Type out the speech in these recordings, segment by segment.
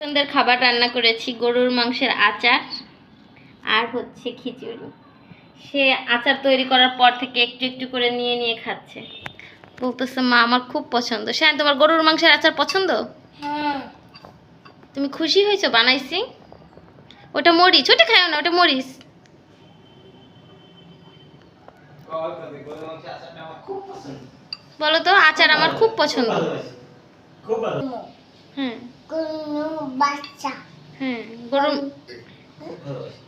পছন্দের খাবার রান্না করেছি গরুর মাংসের আচার আর হচ্ছে খিচুড়ি। সে আচার তৈরি করার পর থেকে একটু একটু করে নিয়ে নিয়ে খাচ্ছে। বলতেছে মা আমার খুব পছন্দ। শ্যান তোমার গরুর মাংসের আচার পছন্দ? হ্যাঁ। তুমি খুশি হয়েছো? বানাইছি? ওটা মরিচ ওটা খাও না ওটা মরিচ। বলো তো আচার আমার খুব পছন্দ। খুব হ্যাঁ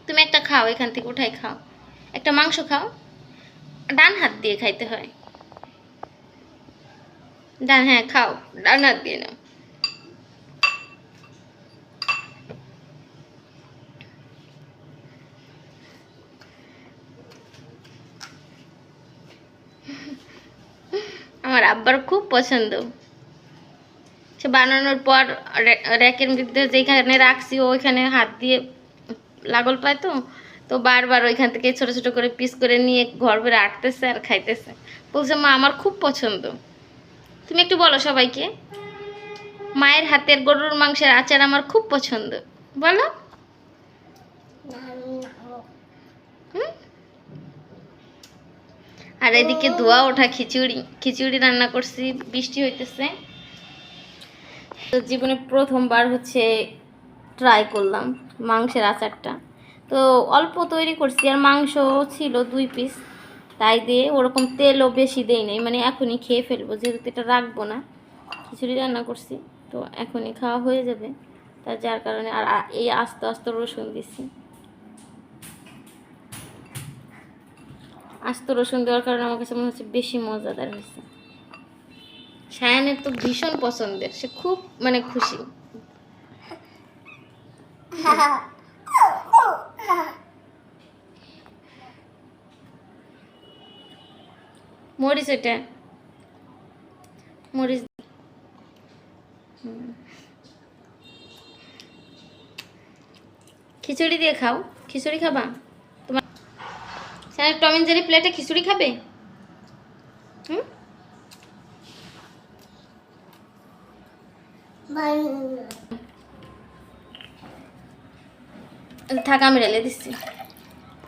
তুমি একটা খাও, এখান থেকে উঠাই খাও। একটা মাংস খাও। ডান হাত দিয়ে খাইতে হয়। ডান হ্যাঁ খাও। ডান হাত দিয়ে নাও। আমার আব্বার খুব পছন্দ। সে বানানোর পর র্যাকের মধ্যে যেখানে রাখছি, ওইখানে হাত দিয়ে লাগল পায় তো। তো বারবার ওইখান থেকে ছোট ছোট করে পিস করে নিয়ে ঘর ভরে আটতেছে আর খাইতেছে। বলছে, মা, আমার খুব পছন্দ। তুমি একটু বলো সবাইকে, মায়ের হাতের গরুর মাংসের আচার আমার খুব পছন্দ। বলো। আর এদিকে ধোয়া ওঠা খিচুড়ি খিচুড়ি রান্না করছি, বৃষ্টি হইতেছে। তো জীবনে প্রথমবার হচ্ছে ট্রাই করলাম মাংসের আচারটা। তো অল্প তৈরি করছি আর মাংস ছিল দুই পিস তাই দিয়ে ওরকম তেলও বেশি দেই নাই মানে এখনই খেয়ে ফেলব, যেহেতু এটা রাখব না, খিচুড়ি রান্না করছি, তো এখনই খাওয়া হয়ে যাবে তার যার কারণে আর এই আস্তে আস্তে রসুন দিছি। আস্ত রসুন দেওয়ার কারণে আমার কাছে মনে হচ্ছে বেশি মজাদার হয়েছে। সায়ানের তো ভীষণ পছন্দের, সে খুব মানে খুশি। মরিচ এটা। মরিচ। খিচুড়ি দিয়ে খাও। খিচুড়ি খাবা? তোমার স্যার টম এন্ড জেরি প্লেটে খিচুড়ি খাবে? হুম? থাক, আমি রেলে দিচ্ছি।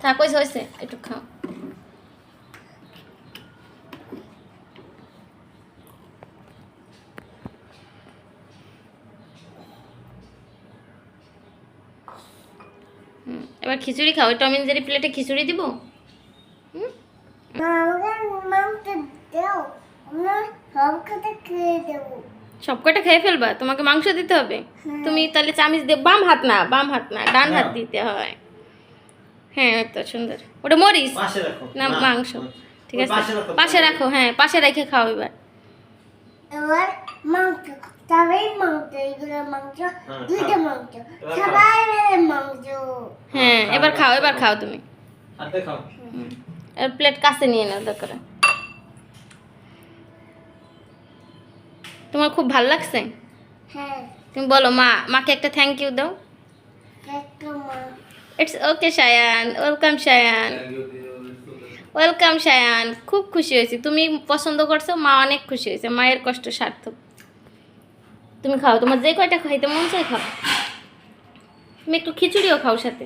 থাক হয়েছে হয়েছে একটু খাও। এবার খিচুড়ি খাও। টম এন্ড জেরি প্লেটে খিচুড়ি দিব? হুম? সব খেতে খেয়ে দেবো। সব কটা খেয়ে ফেলবা? তোমাকে মাংস দিতে হবে। তুমি তাহলে চামিচ দিয়ে বাম হাত না বাম হাত না ডান হাত দিতে হয়। হ্যাঁ এই তো সুন্দর। ওটা মরিস না মাংস। ঠিক আছে। পাশে রাখো, হ্যাঁ পাশে রেখে খাও এবার। এবার মাংস। মাংস হ্যাঁ, এবার খাও। হ্যাঁ এবার খাও তুমি। এবার প্লেট কাছে নিয়ে নাও দরকার তোমার খুব ভালো লাগছে? হ্যাঁ। তুমি বলো মা মাকে একটা থ্যাংক ইউ দাও। It's okay Shayan welcome Shayan welcome Shayan খুব খুশি হয়েছি। তুমি পছন্দ করছ মা অনেক খুশি হয়েছে। মায়ের কষ্ট সার্থক। তুমি খাও। তোমার যে কয়টা খাইতে মন চাই খাও। তুমি একটু খিচুড়িও খাও সাথে।